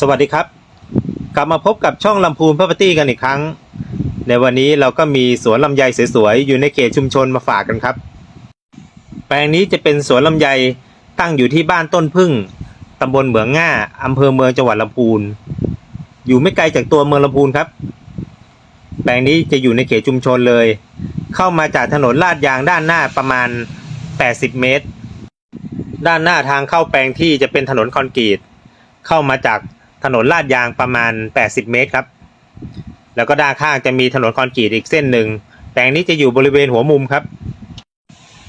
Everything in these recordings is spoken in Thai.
สวัสดีครับ กลับมาพบกับช่องลำพูน Property กันอีกครั้ง ในวันนี้เราก็มีสวนลำไยสวยๆอยู่ในเขตชุมชนมาฝากกันครับ แปลงนี้จะเป็นสวนลำไยตั้งอยู่ที่บ้านต้นพึ่งตำบลเหมืองง่าอำเภอเมืองจังหวัดลำพูน อยู่ไม่ไกลจากตัวเมืองลำพูนครับ แปลงนี้จะอยู่ในเขตชุมชนเลย เข้ามาจากถนนลาดยางด้านหน้าประมาณ 80 เมตร ด้านหน้าทางเข้าแปลงที่จะเป็นถนนคอนกรีต เข้ามาจาก ถนนลาดยางประมาณ 80 เมตรครับ แล้วก็ด้านข้างจะมีถนนคอนกรีตอีกเส้นหนึ่ง แปลงนี้จะอยู่บริเวณหัวมุมครับ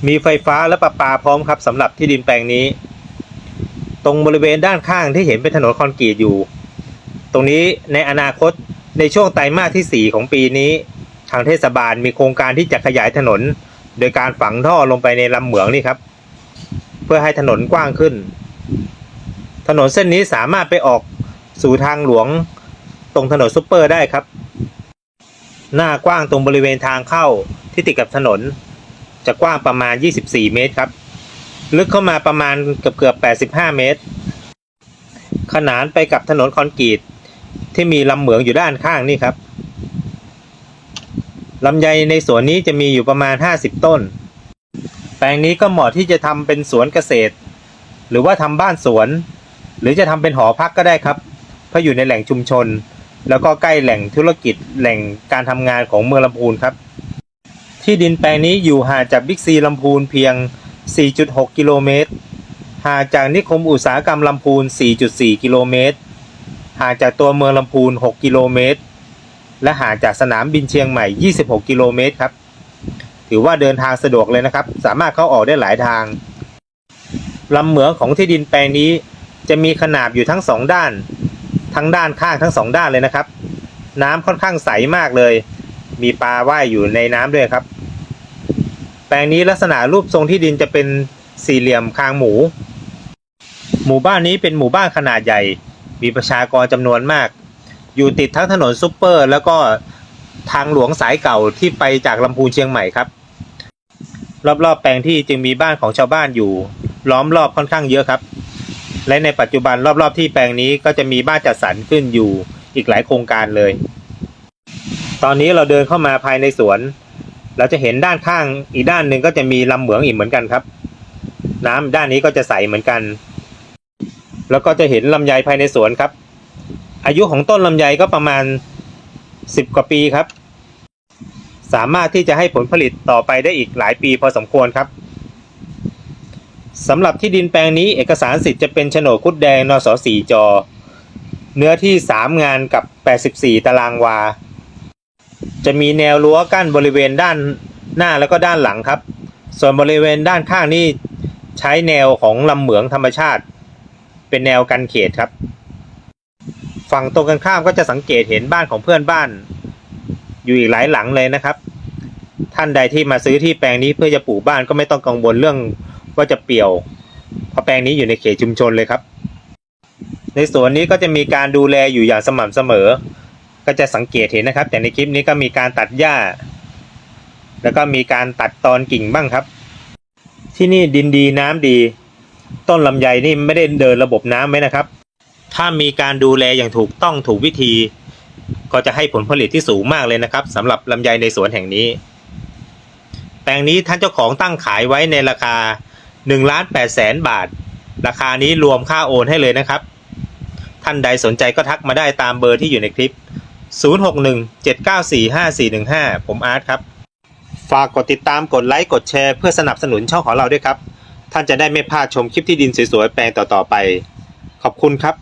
มีไฟฟ้าและประปาพร้อมครับสำหรับที่ดินแปลงนี้ ตรงบริเวณด้านข้างที่เห็นเป็นถนนคอนกรีตอยู่ ตรงนี้ในอนาคตในช่วงไตรมาสที่ 4 ของปีนี้ ทางเทศบาลมีโครงการที่จะขยายถนน โดยการฝังท่อลงไปในลำเหมืองนี่ครับ เพื่อให้ถนนกว้างขึ้น ถนนเส้นนี้สามารถไปออก สู่ทางหลวงตรงถนนซุปเปอร์ได้ครับ หน้ากว้างตรงบริเวณทางเข้าที่ติดกับถนน จะกว้างประมาณ 24 เมตรครับ ลึกเข้ามาประมาณเกือบเกือบ85 เมตร ขนานไปกับถนนคอนกรีตที่มีลำเหมืองอยู่ด้านข้างนี่ครับลำไยในสวนนี้จะมีอยู่ประมาณ 50 ต้น แปลงนี้ก็เหมาะที่จะทำเป็นสวนเกษตร หรือว่าทำบ้านสวน หรือจะทำเป็นหอพักก็ได้ครับ เพราะอยู่ในแหล่งชุมชน แล้วก็ใกล้แหล่งธุรกิจแหล่งการทำงานของเมืองลำพูนครับ ที่ดินแปลงนี้อยู่ห่างจากบิ๊กซีลำพูนเพียง 4.6 กิโลเมตรห่างจากนิคมอุตสาหกรรมลำพูน 4.4 กิโลเมตรห่างจากตัวเมืองลำพูน 6 กิโลเมตร และห่างจากสนามบินเชียงใหม่ 26 กิโลเมตรครับ ถือว่าเดินทางสะดวกเลยนะครับ สามารถเข้าออกได้หลายทางลำเหมืองของที่ดินแปลงนี้ จะมีขนาบอยู่ทั้งสองด้าน ทั้งด้านข้างทั้งสองด้านเลยนะครับ น้ำค่อนข้างใสมากเลย มีปลาว่ายอยู่ในน้ำด้วยครับ แปลงนี้ลักษณะรูปทรงที่ดินจะเป็นสี่เหลี่ยมคางหมู หมู่บ้านนี้เป็นหมู่บ้านขนาดใหญ่ มีประชากรจำนวนมาก อยู่ติดทั้งถนนซุปเปอร์ แล้วก็ทางหลวงสายเก่าที่ไปจากลำพูนเชียงใหม่ครับ รอบๆแปลงที่จึงมีบ้านของชาวบ้านอยู่ ล้อมรอบค่อนข้างเยอะครับ และในปัจจุบันรอบๆที่แปลงนี้ก็จะมีบ้านจัดสรรขึ้นอยู่อีกหลายโครงการเลย ตอนนี้เราเดินเข้ามาภายในสวน เราจะเห็นด้านข้างอีกด้านหนึ่งก็จะมีลำเหมืองอีกเหมือนกันครับ น้ำด้านนี้ก็จะใสเหมือนกัน แล้วก็จะเห็นลำไยภายในสวนครับ อายุของต้นลำไยก็ประมาณสิบกว่าปีครับ สามารถที่จะให้ผลผลิตต่อไปได้อีกหลายปีพอสมควรครับ สำหรับที่ดินแปลงนี้เอกสารสิทธิ์จะเป็นโฉนดคุดแดงนสสี่จอ เนื้อที่ 3 งานกับ 84 ตารางวา จะมีแนวรั้วกั้นบริเวณด้านหน้าแล้วก็ด้านหลังครับ ส่วนบริเวณด้านข้างนี่ใช้แนวของลำเหมืองธรรมชาติ เป็นแนวกันเขตครับ ฝั่งตรงกันข้ามก็จะสังเกตเห็นบ้านของเพื่อนบ้าน อยู่อีกหลายหลังเลยนะครับ ท่านใดที่มาซื้อที่แปลงนี้เพื่อจะปลูกบ้านก็ไม่ต้องกังวลเรื่อง ว่าจะเปี่ยวเพราะแปลงนี้อยู่ในเขตชุมชนเลยครับ ในสวนนี้ก็จะมีการดูแลอยู่อย่างสม่ำเสมอ ก็จะสังเกตเห็นนะครับ แต่ในคลิปนี้ก็มีการตัดหญ้า แล้วก็มีการตัดตอนกิ่งบ้างครับ ที่นี่ดินดีน้ำดี ต้นลำไยนี่ไม่ได้เดินระบบน้ำไหมนะครับ ถ้ามีการดูแลอย่างถูกต้องถูกวิธี ก็จะให้ผลผลิตที่สูงมากเลยนะครับสำหรับลำไยในสวนแห่งนี้ แปลงนี้ท่านเจ้าของตั้งขายไว้ในราคา 1ล้าน8แสนบาท ราคานี้รวมค่าโอนให้เลยนะครับ ท่านใดสนใจก็ทักมาได้ตามเบอร์ที่อยู่ในคลิป 0617945415 ผมอาร์ตครับ ฝากกดติดตามกดไลค์กดแชร์เพื่อสนับสนุนช่องของเราด้วยครับ ท่านจะได้ไม่พลาดชมคลิปที่ดินสวยๆแปลงต่อๆไป ขอบคุณครับ